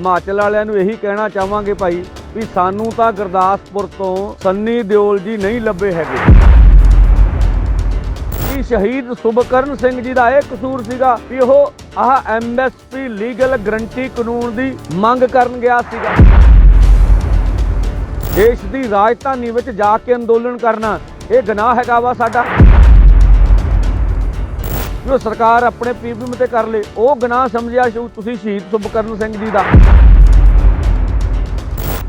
ਹਿਮਾਚਲ ਵਾਲਿਆਂ ਨੂੰ ਇਹੀ ਕਹਿਣਾ ਚਾਹਾਂਗੇ ਭਾਈ ਵੀ ਸਾਨੂੰ ਤਾਂ ਗੁਰਦਾਸਪੁਰ ਤੋਂ ਸੰਨੀ ਦਿਓਲ ਜੀ ਨਹੀਂ ਲੱਭੇ ਹੈਗੇ। ਕਿ ਸ਼ਹੀਦ ਸੁਭਕਰਨ ਸਿੰਘ ਜੀ ਦਾ ਇਹ ਕਸੂਰ ਸੀਗਾ ਕਿ ਉਹ ਆਹ ਐਮਐਸਪੀ ਲੀਗਲ ਗਰੰਟੀ ਕਾਨੂੰਨ ਦੀ ਮੰਗ ਕਰਨ ਗਿਆ ਸੀਗਾ। ਦੇਸ਼ ਦੀ ਰਾਜਧਾਨੀ ਵਿੱਚ ਜਾ ਕੇ ਅੰਦੋਲਨ ਕਰਨਾ, ਇਹ ਗੁਨਾਹ ਹੈਗਾ ਵਾ ਸਾਡਾ। ਜੋ ਸਰਕਾਰ ਆਪਣੇ ਪੀਪੀਐਮ ਤੇ ਕਰ ਲੇ, ਉਹ ਗੁਨਾਹ ਸਮਝਿਆ ਤੁਸੀਂ ਸ਼ਹੀਦ ਸੁਭਕਰਨ ਸਿੰਘ ਜੀ ਦਾ।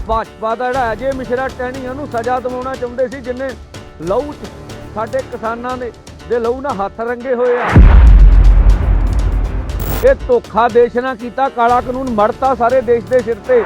ਭਾਜਪਾ ਦਾ ਜਿਹੜਾ ਅਜੇ ਮਿਸ਼ਰਾ ਟਹਿਣੀ ਉਹਨੂੰ ਸਜ਼ਾ ਦਿਵਾਉਣਾ ਚਾਹੁੰਦੇ ਸੀ, ਜਿੰਨੇ ਲਹੂ 'ਚ ਸਾਡੇ ਕਿਸਾਨਾਂ ਦੇ ਦੇ ਲਹੂ ਨਾਲ ਹੱਥ ਰੰਗੇ ਹੋਏ ਆ। ਇਹ ਧੋਖਾ ਦੇਸ਼ ਨਾਲ ਕੀਤਾ, ਕਾਲਾ ਕਾਨੂੰਨ ਮੜਤਾ ਸਾਰੇ ਦੇਸ਼ ਦੇ ਸਿਰ ਤੇ।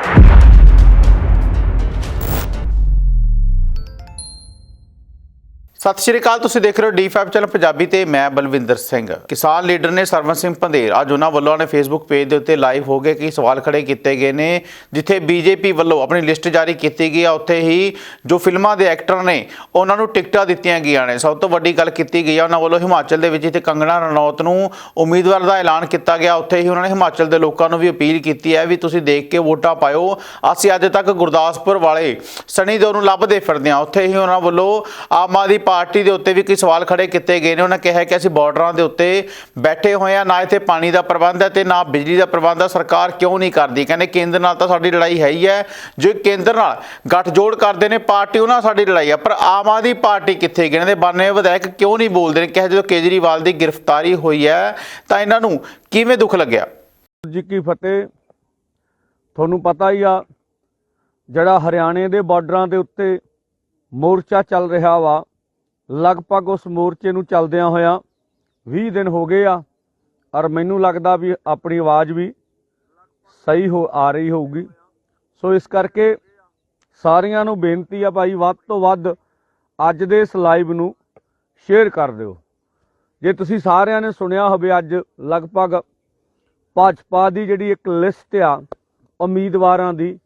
ਸਤਿ ਸ਼੍ਰੀ ਅਕਾਲ, ਤੁਸੀਂ ਦੇਖ ਰਹੇ ਹੋ ਡੀ5 ਚੈਨਲ ਪੰਜਾਬੀ ਤੇ ਮੈਂ ਬਲਵਿੰਦਰ ਸਿੰਘ। ਕਿਸਾਨ ਲੀਡਰ ਨੇ ਸਰਵਨ ਸਿੰਘ ਪੰਧੇਰ, ਅੱਜ ਉਹਨਾਂ ਵੱਲੋਂ ਆਪਣੇ ਫੇਸਬੁੱਕ ਪੇਜ ਦੇ ਉੱਤੇ ਲਾਈਵ ਹੋ ਗਏ ਕਈ ਸਵਾਲ ਖੜੇ ਕੀਤੇ ਗਏ ਨੇ, ਜਿੱਥੇ ਬੀਜੇਪੀ ਵੱਲੋਂ ਆਪਣੀ ਲਿਸਟ ਜਾਰੀ ਕੀਤੀ ਗਈ ਆ। ਉੱਥੇ ਹੀ ਜੋ ਫਿਲਮਾਂ ਦੇ ਐਕਟਰ ਨੇ, ਉਹਨਾਂ ਨੂੰ ਟਿਕਟਾਂ ਦਿੱਤੀਆਂ ਗਈਆਂ ਨੇ। ਸਭ ਤੋਂ ਵੱਡੀ ਗੱਲ ਕੀਤੀ ਗਈ ਆ, ਉਹਨਾਂ ਵੱਲੋਂ ਹਿਮਾਚਲ ਦੇ ਵਿੱਚ ਜਿੱਥੇ ਕੰਗਣਾ ਰਣੌਤ ਨੂੰ ਉਮੀਦਵਾਰ ਦਾ ਐਲਾਨ ਕੀਤਾ ਗਿਆ। ਉੱਥੇ ਹੀ ਉਹਨਾਂ ਨੇ ਹਿਮਾਚਲ ਦੇ ਲੋਕਾਂ ਨੂੰ ਵੀ ਅਪੀਲ ਕੀਤੀ ਹੈ ਵੀ ਤੁਸੀਂ ਦੇਖ ਕੇ ਵੋਟਾਂ ਪਾਇਓ। ਅਸੀਂ ਅੱਜ ਤੱਕ ਗੁਰਦਾਸਪੁਰ ਵਾਲੇ ਸਣੀ ਦਿਓਲ ਨੂੰ ਲੱਭਦੇ ਫਿਰਦੇ ਹਾਂ। ਉੱਥੇ ਹੀ ਉਹਨਾਂ ਵੱਲੋਂ ਆਮ ਆਦਮੀ ਪਾਰਟੀ ਦੇ ਉੱਤੇ ਵੀ ਕਈ ਸਵਾਲ ਖੜੇ ਕੀਤੇ ਗਏ ਨੇ। ਉਹਨਾਂ ਕਿਹਾ ਕਿ ਅਸੀਂ ਬਾਰਡਰਾਂ ਦੇ ਉੱਤੇ ਬੈਠੇ ਹੋਏ ਆ ਨਾ ਇੱਥੇ ਪਾਣੀ ਦਾ ਪ੍ਰਬੰਧ ਹੈ ਤੇ ਨਾ ਬਿਜਲੀ ਦਾ ਪ੍ਰਬੰਧ ਹੈ। ਸਰਕਾਰ ਕਿਉਂ ਨਹੀਂ ਕਰਦੀ? ਕਹਿੰਦੇ ਕੇਂਦਰ ਨਾਲ ਤਾਂ ਸਾਡੀ ਲੜਾਈ ਹੈ ਹੀ ਹੈ। ਜੋ ਕੇਂਦਰ ਨਾਲ ਗੱਠਜੋੜ ਕਰਦੇ ਨੇ ਪਾਰਟੀ, ਉਹਨਾਂ ਨਾਲ ਸਾਡੀ ਲੜਾਈ ਹੈ। ਪਰ ਆਮ ਆਦਮੀ ਪਾਰਟੀ ਕਿੱਥੇ ਗਏ ਨੇ? ਦੇ ਬਾਨੇ ਵਿਧਾਇਕ ਕਿਉਂ ਨਹੀਂ ਬੋਲਦੇ ਨੇ? ਕਿਹਾ ਜਦੋਂ ਕੇਜਰੀਵਾਲ ਦੀ ਗ੍ਰਿਫਤਾਰੀ ਹੋਈ ਹੈ, ਤਾਂ ਇਹਨਾਂ ਨੂੰ ਕਿਵੇਂ ਦੁੱਖ ਲੱਗਿਆ? ਜੀ ਕੀ ਫਤਿਹ। ਤੁਹਾਨੂੰ ਪਤਾ ਹੀ ਆ, ਜਿਹੜਾ ਹਰਿਆਣੇ ਦੇ ਬਾਰਡਰਾਂ ਦੇ ਉੱਤੇ ਮੋਰਚਾ ਚੱਲ ਰਿਹਾ ਵਾ ਲਗਭਗ ਉਸ ਮੋਰਚੇ ਨੂੰ ਚੱਲਦਿਆਂ ਹੋਇਆਂ 20 ਦਿਨ ਹੋ ਗਏ ਆ, ਔਰ ਮੈਨੂੰ ਲੱਗਦਾ ਵੀ ਆਪਣੀ ਆਵਾਜ਼ ਵੀ ਸਹੀ ਹੋ, ਆ ਰਹੀ ਹੋਊਗੀ। ਸੋ ਇਸ ਕਰਕੇ ਸਾਰਿਆਂ ਨੂੰ ਬੇਨਤੀ ਆ ਭਾਈ, ਵੱਧ ਤੋਂ ਵੱਧ ਅੱਜ ਦੇ ਇਸ ਲਾਈਵ ਨੂੰ ਸ਼ੇਅਰ ਕਰ ਦਿਓ। ਜੇ ਤੁਸੀਂ ਸਾਰਿਆਂ ਨੇ ਸੁਣਿਆ ਹੋਵੇ ਅੱਜ ਲਗਭਗ ਭਾਜਪਾ ਦੀ ਜਿਹੜੀ ਇੱਕ ਲਿਸਟ ਆ, ਉਮੀਦਵਾਰਾਂ ਦੀ,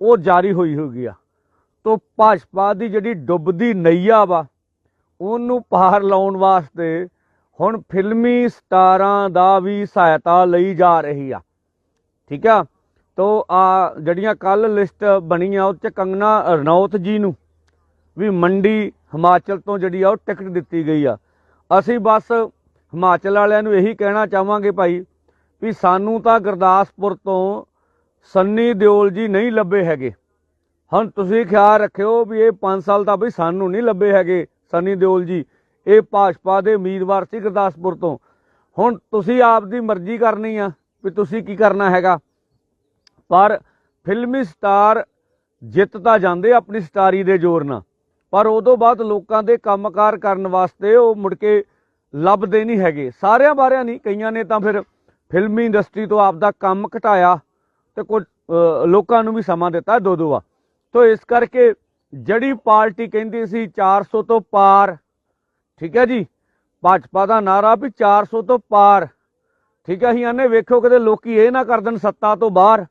ਉਹ ਜਾਰੀ ਹੋਈ ਹੋਈ ਆ। ਤੋਂ ਭਾਜਪਾ ਦੀ ਜਿਹੜੀ ਡੁੱਬਦੀ ਨਈਆ ਵਾ ਉਹਨੂੰ ਪਾਰ ਲਾਉਣ ਵਾਸਤੇ ਹੁਣ ਫਿਲਮੀ ਸਟਾਰਾਂ ਦਾ ਵੀ ਸਹਾਇਤਾ ਲਈ ਜਾ ਰਹੀ ਆ। ਠੀਕ ਆ? ਤੋਂ ਆ ਜਿਹੜੀਆਂ ਕੱਲ ਲਿਸਟ ਬਣੀ ਆ ਉਹ ਚ ਕੰਗਨਾ ਰਣੌਤ ਜੀ ਨੂੰ ਵੀ ਮੰਡੀ ਹਿਮਾਚਲ ਤੋਂ ਜਿਹੜੀ ਆ, ਉਹ ਟਿਕਟ ਦਿੱਤੀ ਗਈ ਆ। ਅਸੀਂ ਬਸ ਹਿਮਾਚਲ ਵਾਲਿਆਂ ਨੂੰ ਇਹੀ ਕਹਿਣਾ ਚਾਹਾਂਗੇ ਭਾਈ ਵੀ ਸਾਨੂੰ ਤਾਂ ਗੁਰਦਾਸਪੁਰ ਤੋਂ ਸੰਨੀ ਦਿਓਲ ਜੀ ਨਹੀਂ ਲੱਭੇ ਹੈਗੇ। ਹੁਣ ਤੁਸੀਂ ਖਿਆਲ ਰੱਖਿਓ ਵੀ ਇਹ 5 ਸਾਲ ਤਾਂ ਬਈ ਸਾਨੂੰ ਨਹੀਂ ਲੱਭੇ ਹੈਗੇ। ਸੰਨੀ ਦਿਓਲ ਜੀ, ਇਹ ਭਾਜਪਾ ਦੇ ਉਮੀਦਵਾਰ ਸੀ ਗੁਰਦਾਸਪੁਰ ਤੋਂ। ਹੁਣ ਤੁਸੀਂ ਆਪ ਦੀ ਮਰਜ਼ੀ ਕਰਨੀ ਆ ਵੀ ਤੁਸੀਂ ਕੀ ਕਰਨਾ ਹੈਗਾ। ਪਰ ਫਿਲਮੀ ਸਟਾਰ ਜਿੱਤ ਤਾਂ ਜਾਂਦੇ ਆਪਣੀ ਸਟਾਰੀ ਦੇ ਜ਼ੋਰ ਨਾਲ। ਪਰ ਉਦੋਂ ਬਾਅਦ ਲੋਕਾਂ ਦੇ ਕੰਮਕਾਰ ਕਰਨ ਵਾਸਤੇ ਉਹ ਮੁੜ ਕੇ ਲੱਭਦੇ ਨਹੀਂ ਹੈਗੇ। ਸਾਰਿਆਂ ਬਾਰਿਆਂ ਨਹੀਂ, ਕਈਆਂ ਨੇ ਤਾਂ ਫਿਰ ਫਿਲਮੀ ਇੰਡਸਟਰੀ ਤੋਂ ਆਪ ਦਾ ਕੰਮ ਘਟਾਇਆ ਤੇ ਕੁਝ ਲੋਕਾਂ ਨੂੰ ਵੀ ਸਮਾਂ ਦਿੱਤਾ ਦੋ ਦੋ ਆ ਤੋ ਇਸ ਕਰਕੇ ਜਿਹੜੀ ਪਾਰਟੀ ਕਹਿੰਦੀ ਸੀ 400 ਤੋਂ ਪਾਰ, ਠੀਕ ਹੈ ਜੀ, ਭਾਜਪਾ ਦਾ ਨਾਰਾ ਵੀ 400 ਤੋਂ ਪਾਰ, ਠੀਕ ਹੈ, ਅਸੀਂ ਆਨੇ ਵੇਖੋ ਕਿਤੇ ਲੋਕੀ ਇਹ ਨਾ ਕਰ ਦੇਣ ਸੱਤਾ ਤੋਂ ਬਾਹਰ,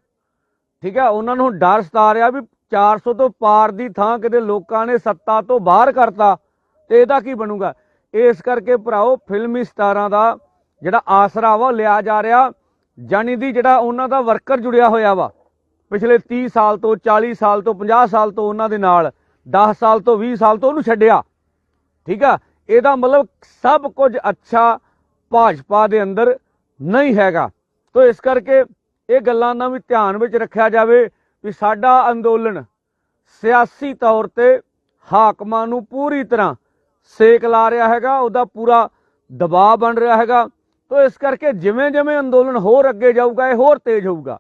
ਠੀਕ ਹੈ, ਉਹਨਾਂ ਨੂੰ ਡਰ ਸਤਾ ਰਿਹਾ ਵੀ 400 ਤੋਂ ਪਾਰ ਦੀ ਥਾਂ ਕਿਤੇ ਲੋਕਾਂ ਨੇ ਸੱਤਾ ਤੋਂ ਬਾਹਰ ਕਰਤਾ, ਤੇ ਇਹਦਾ ਕੀ ਬਣੂਗਾ? ਇਸ ਕਰਕੇ ਭਰਾਓ ਫਿਲਮੀ ਸਟਾਰਾਂ ਦਾ ਜਿਹੜਾ ਆਸਰਾ ਵਾ ਉਹ ਲਿਆ ਜਾ ਰਿਹਾ ਜਾਨੀ ਦੀ ਜਿਹੜਾ ਉਹਨਾਂ ਦਾ ਵਰਕਰ ਜੁੜਿਆ ਹੋਇਆ ਵਾ ਪਿਛਲੇ 30 ਸਾਲ ਤੋਂ 40 ਸਾਲ ਤੋਂ 50 ਸਾਲ ਤੋਂ ਉਹਨਾਂ ਦੇ ਨਾਲ 10 ਸਾਲ ਤੋਂ 20 ਸਾਲ ਤੋਂ ਉਹਨੂੰ ਛੱਡਿਆ। ਠੀਕ ਆ? ਇਹਦਾ ਮਤਲਬ ਸਭ ਕੁਝ ਅੱਛਾ ਭਾਜਪਾ ਦੇ ਅੰਦਰ ਨਹੀਂ ਹੈਗਾ। ਤੋ ਇਸ ਕਰਕੇ ਇਹ ਗੱਲਾਂ ਦਾ ਵੀ ਧਿਆਨ ਵਿੱਚ ਰੱਖਿਆ ਜਾਵੇ ਵੀ ਸਾਡਾ ਅੰਦੋਲਨ ਸਿਆਸੀ ਤੌਰ ਤੇ ਹਾਕਮਾਂ ਨੂੰ ਪੂਰੀ ਤਰ੍ਹਾਂ ਸੇਕ ਲਾ ਰਿਹਾ ਹੈਗਾ, ਉਹਦਾ ਪੂਰਾ ਦਬਾਅ ਬਣ ਰਿਹਾ ਹੈਗਾ। ਤੋ ਇਸ ਕਰਕੇ ਜਿਵੇਂ ਜਿਵੇਂ ਅੰਦੋਲਨ ਹੋਰ ਅੱਗੇ ਜਾਊਗਾ, ਇਹ ਹੋਰ ਤੇਜ਼ ਹੋਊਗਾ।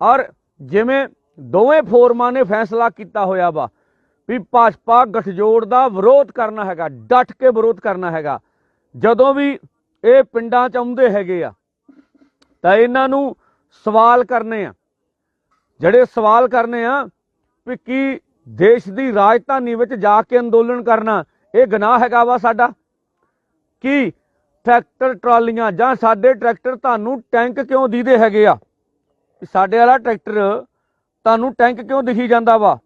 ਔਰ ਜਿਵੇਂ ਦੋਵੇਂ ਫੋਰਮਾਂ ਨੇ ਫੈਸਲਾ ਕੀਤਾ ਹੋਇਆ ਵਾ ਵੀ ਭਾਜਪਾ ਗਠਜੋੜ ਦਾ ਵਿਰੋਧ ਕਰਨਾ ਹੈਗਾ, ਡਟ ਕੇ ਵਿਰੋਧ ਕਰਨਾ ਹੈਗਾ। ਜਦੋਂ ਵੀ ਇਹ ਪਿੰਡਾਂ ਚ ਆਉਂਦੇ ਹੈਗੇ ਆ, ਤਾਂ ਇਹਨਾਂ ਨੂੰ ਸਵਾਲ ਕਰਨੇ ਆ। ਜਿਹੜੇ ਸਵਾਲ ਕਰਨੇ ਆ ਵੀ ਕੀ ਦੇਸ਼ ਦੀ ਰਾਜਧਾਨੀ ਵਿੱਚ ਜਾ ਕੇ ਅੰਦੋਲਨ ਕਰਨਾ, ਇਹ ਗੁਨਾਹ ਹੈਗਾ ਵਾ ਸਾਡਾ? ਕੀ ਟਰੈਕਟਰ, ਟਰਾਲੀਆਂ ਜਾਂ ਸਾਡੇ ਟਰੈਕਟਰ ਤੁਹਾਨੂੰ ਟੈਂਕ ਕਿਉਂ ਦੀਦੇ ਹੈਗੇ ਆ? ਸਾਡੇ ਵਾਲਾ ਟਰੈਕਟਰ ਤੁਹਾਨੂੰ ਟੈਂਕ ਕਿਉਂ ਦਿਖੀ ਜਾਂਦਾ ਵਾ?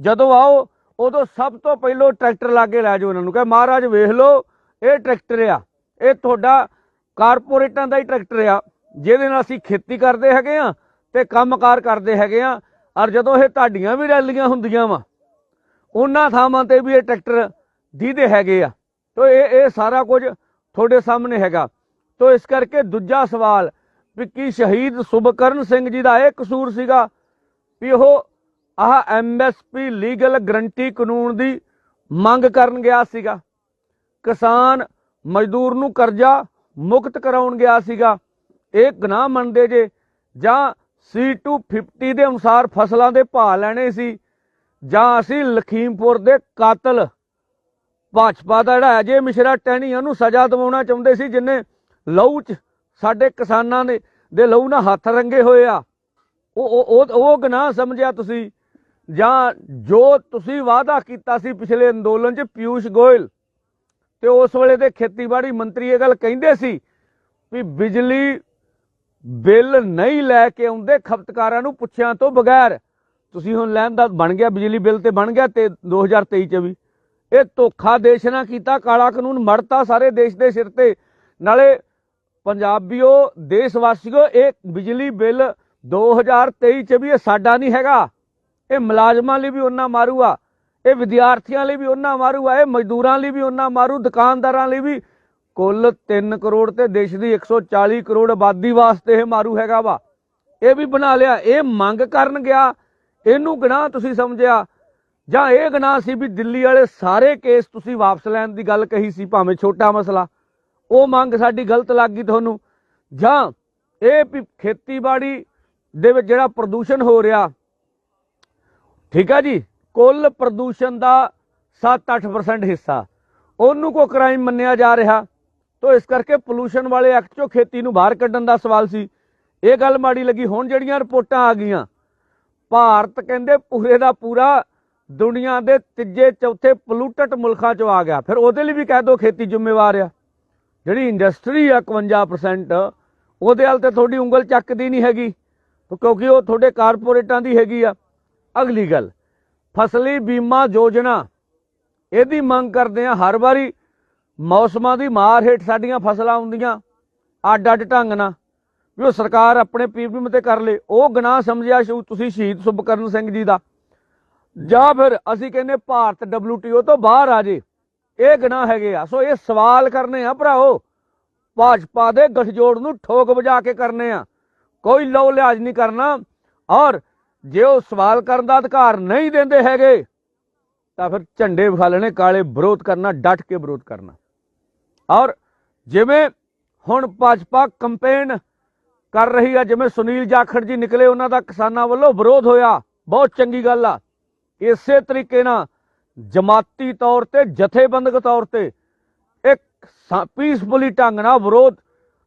ਜਦੋਂ ਆਓ, ਉਦੋਂ ਸਭ ਤੋਂ ਪਹਿਲਾਂ ਟਰੈਕਟਰ ਲਾਗੇ ਲੈ ਜਾਓ ਉਹਨਾਂ ਨੂੰ। ਕਹੇ, ਮਹਾਰਾਜ, ਵੇਖ ਲਓ, ਇਹ ਟਰੈਕਟਰ ਆ। ਇਹ ਤੁਹਾਡਾ ਕਾਰਪੋਰੇਟਾਂ ਦਾ ਹੀ ਟਰੈਕਟਰ ਆ, ਜਿਹਦੇ ਨਾਲ ਅਸੀਂ ਖੇਤੀ ਕਰਦੇ ਹੈਗੇ ਆ ਤੇ ਕੰਮਕਾਰ ਕਰਦੇ ਹੈਗੇ ਆ। ਔਰ ਜਦੋਂ ਇਹ ਤੁਹਾਡੀਆਂ ਵੀ ਰੈਲੀਆਂ ਹੁੰਦੀਆਂ ਵਾ, ਉਹਨਾਂ ਥਾਵਾਂ ਤੇ ਵੀ ਇਹ ਟਰੈਕਟਰ ਦੀਦੇ ਹੈਗੇ ਆ। ਤੋ ਇਹ ਇਹ ਸਾਰਾ ਕੁਝ ਤੁਹਾਡੇ ਸਾਹਮਣੇ ਹੈਗਾ। ਤੋ ਇਸ ਕਰਕੇ ਦੂਜਾ ਸਵਾਲ ਵੀ ਕੀ ਸ਼ਹੀਦ ਸੁਭਕਰਨ ਸਿੰਘ ਜੀ ਦਾ ਇਹ ਕਸੂਰ ਸੀਗਾ ਵੀ ਉਹ ਆਹ ਐਮਐਸਪੀ ਲੀਗਲ ਗਰੰਟੀ ਕਾਨੂੰਨ ਦੀ ਮੰਗ ਕਰਨ ਗਿਆ ਸੀਗਾ। ਕਿਸਾਨ ਮਜ਼ਦੂਰ ਨੂੰ ਕਰਜ਼ਾ ਮੁਕਤ ਕਰਾਉਣ ਗਿਆ ਸੀਗਾ। ਇਹ ਗੁਨਾਹ ਮੰਨਦੇ ਜੇ ਜਾਂ C250 ਦੇ ਅਨੁਸਾਰ ਫਸਲਾਂ ਦੇ ਭਾਅ ਲੈਣੇ ਸੀ ਜਾਂ ਅਸੀਂ ਲਖੀਮਪੁਰ ਦੇ ਕਾਤਲ। ਭਾਜਪਾ ਦਾ ਜਿਹੜਾ ਅਜੇ ਮਿਸ਼ਰਾ ਟਹਿਣੀ ਉਹਨੂੰ ਸਜ਼ਾ ਦਿਵਾਉਣਾ ਚਾਹੁੰਦੇ ਸੀ, ਜਿਨੇ ਲਹੂ ਚ ਸਾਡੇ ਕਿਸਾਨਾਂ ਦੇ ਦੇ ਲਹੂ ਨਾਲ ਹੱਥ ਰੰਗੇ ਹੋਏ ਆ। ਉਹ ਉਹ ਉਹ- ਉਹ ਸਮਝਿਆ ਤੁਸੀਂ। ਜਾਂ ਜੋ ਤੁਸੀਂ ਵਾਅਦਾ ਕੀਤਾ ਸੀ ਪਿਛਲੇ ਅੰਦੋਲਨ 'ਚ ਪਿਊਸ਼ ਗੋਇਲ, ਤੇ ਉਸ ਵੇਲੇ ਦੇ ਖੇਤੀਬਾੜੀ ਮੰਤਰੀ ਇਹ ਗੱਲ ਕਹਿੰਦੇ ਸੀ ਵੀ ਬਿਜਲੀ ਬਿੱਲ ਨਹੀਂ ਲੈ ਕੇ ਆਉਂਦੇ ਖਪਤਕਾਰਾਂ ਨੂੰ ਪੁੱਛਿਆਂ ਤੋਂ ਬਗੈਰ। ਤੁਸੀਂ ਹੁਣ ਲੈਣ ਦਾ ਬਣ ਗਿਆ, ਬਿਜਲੀ ਬਿੱਲ ਤੇ ਬਣ ਗਿਆ ਤੇ 2023 ਚ ਵੀ। ਇਹ ਧੋਖਾ ਦੇਸ਼ ਨਾਲ ਕੀਤਾ, ਕਾਲਾ ਕਾਨੂੰਨ ਮੜਤਾ ਸਾਰੇ ਦੇਸ਼ ਦੇ ਸਿਰ ਤੇ। ਨਾਲੇ ਪੰਜਾਬੀਓ ਦੇਸ਼ ਵਾਸੀਓ ਇਹ ਬਿਜਲੀ ਬਿੱਲ 2023 ਚ ਵੀ ਇਹ ਸਾਡਾ ਨਹੀਂ ਹੈਗਾ। ਇਹ ਮੁਲਾਜ਼ਮਾਂ ਲਈ ਵੀ ਉਹਨਾਂ ਮਾਰੂ ਆ ਇਹ ਵਿਦਿਆਰਥੀਆਂ ਲਈ ਵੀ ਉਹਨਾਂ ਮਾਰੂ ਆ ਇਹ ਮਜ਼ਦੂਰਾਂ ਲਈ ਵੀ ਉਹਨਾਂ ਮਾਰੂ, ਦੁਕਾਨਦਾਰਾਂ ਲਈ ਵੀ। ਕੁੱਲ 3 ਕਰੋੜ ਤੇ ਦੇਸ਼ ਦੀ 140 ਕਰੋੜ ਆਬਾਦੀ ਵਾਸਤੇ ਇਹ ਮਾਰੂ ਹੈਗਾ ਵਾ। ਇਹ ਵੀ ਬਣਾ ਲਿਆ, ਇਹ ਮੰਗ ਕਰਨ ਗਿਆ। ਇਹਨੂੰ ਗੁਨਾਹ ਤੁਸੀਂ ਸਮਝਿਆ? ਜਾਂ ਇਹ ਗੁਨਾਹ ਸੀ ਵੀ ਦਿੱਲੀ ਵਾਲੇ ਸਾਰੇ ਕੇਸ ਤੁਸੀਂ ਵਾਪਸ ਲੈਣ ਦੀ ਗੱਲ ਕਹੀ ਸੀ, ਭਾਵੇਂ ਛੋਟਾ ਮਸਲਾ? ਉਹ ਮੰਗ ਸਾਡੀ ਗਲਤ ਲੱਗ ਗਈ ਤੁਹਾਨੂੰ। ਜਾਂ ਇਹ ਵੀ ਖੇਤੀਬਾੜੀ ਦੇ ਵਿੱਚ ਜਿਹੜਾ ਪ੍ਰਦੂਸ਼ਣ ਹੋ ਰਿਹਾ, ਠੀਕ ਆ ਜੀ, ਕੁੱਲ ਪ੍ਰਦੂਸ਼ਣ ਦਾ 7-8% ਹਿੱਸਾ। ਉਹਨੂੰ ਕੋ ਕ੍ਰਾਈਮ ਮੰਨਿਆ ਜਾ ਰਿਹਾ। ਤੋ ਇਸ ਕਰਕੇ ਪੋਲੂਸ਼ਨ ਵਾਲੇ ਐਕਟ ਚੋਂ ਖੇਤੀ ਨੂੰ ਬਾਹਰ ਕੱਢਣ ਦਾ ਸਵਾਲ ਸੀ। ਇਹ ਗੱਲ ਮਾੜੀ ਲੱਗੀ। ਹੁਣ ਜਿਹੜੀਆਂ ਰਿਪੋਰਟਾਂ ਆ ਗਈਆਂ, ਭਾਰਤ ਕਹਿੰਦੇ ਪੂਰੇ ਦਾ ਪੂਰਾ ਦੁਨੀਆ ਦੇ ਤੀਜੇ ਚੌਥੇ ਪੋਲੂਟਡ ਮੁਲਕਾਂ ਚੋਂ ਆ ਗਿਆ। ਫਿਰ ਉਹਦੇ ਲਈ ਵੀ ਕਹਿ ਦੋ ਖੇਤੀ ਜ਼ਿੰਮੇਵਾਰ ਆ। ਜਿਹੜੀ ਇੰਡਸਟਰੀ ਆ 51% ਉਹਦੇ ਹਾਲ ਤੇ ਤੁਹਾਡੀ ਉਂਗਲ ਚੱਕਦੀ ਨਹੀਂ ਹੈਗੀ, ਕਿਉਂਕਿ ਉਹ ਤੁਹਾਡੇ ਕਾਰਪੋਰੇਟਾਂ ਦੀ ਹੈਗੀ ਆ। ਅਗਲੀ ਗੱਲ, ਫਸਲੀ ਬੀਮਾ ਯੋਜਨਾ, ਇਹਦੀ ਮੰਗ ਕਰਦੇ ਆ, ਹਰ ਵਾਰੀ ਮੌਸਮਾਂ ਦੀ ਮਾਰ ਹੇਠ ਸਾਡੀਆਂ ਫਸਲਾਂ ਆਉਂਦੀਆਂ ਅੱਡ ਅੱਡ ਢੰਗ ਨਾਲ। ਵੀ ਉਹ ਸਰਕਾਰ ਆਪਣੇ ਪੀਪੀਐਮ ਤੇ ਕਰ ਲੇ, ਉਹ ਗੁਨਾਹ ਸਮਝਿਆ ਸ਼ੂ ਤੁਸੀਂ ਸ਼ਹੀਦ ਸੁਭਕਰਨ ਸਿੰਘ ਜੀ ਦਾ। ਜਾਂ ਫਿਰ ਅਸੀਂ ਕਹਿੰਦੇ ਭਾਰਤ WTO ਤੋਂ ਬਾਹਰ ਆ ਜੇ। ਇਹ ਗੁਨਾਹ ਹੈਗੇ ਆ। ਸੋ ਇਹ ਸਵਾਲ ਕਰਨੇ ਆ ਭਰਾਓ। ਭਾਜਪਾ ਦੇ ਗਠਜੋੜ ਨੂੰ ਠੋਕ ਵਜਾ ਕੇ ਕਰਨੇ ਆ। ਕੋਈ ਲਓ ਲਿਹਾਜ਼ ਨਹੀਂ ਕਰਨਾ। ਔਰ ਜੇ ਉਹ ਸਵਾਲ ਕਰਨ ਦਾ ਅਧਿਕਾਰ ਨਹੀਂ ਦਿੰਦੇ ਹੈਗੇ, ਤਾਂ ਫਿਰ ਝੰਡੇ ਵਿਖਾ ਲੈਣੇ, ਕਾਲੇ ਵਿਰੋਧ ਕਰਨਾ, ਡਟ ਕੇ ਵਿਰੋਧ ਕਰਨਾ। ਔਰ ਜਿਵੇਂ ਹੁਣ ਭਾਜਪਾ ਕੰਪੇਨ ਕਰ ਰਹੀ ਆ, ਜਿਵੇਂ ਸੁਨੀਲ ਜਾਖੜ ਜੀ ਨਿਕਲੇ, ਉਹਨਾਂ ਦਾ ਕਿਸਾਨਾਂ ਵੱਲੋਂ ਵਿਰੋਧ ਹੋਇਆ। ਬਹੁਤ ਚੰਗੀ ਗੱਲ ਆ। ਇਸੇ ਤਰੀਕੇ ਨਾਲ ਜਮਾਤੀ ਤੌਰ ਤੇ, ਜਥੇਬੰਦਕ ਤੌਰ ਤੇ ਇੱਕ ਪੀਸਫੁਲੀ ਢੰਗ ਨਾਲ ਵਿਰੋਧ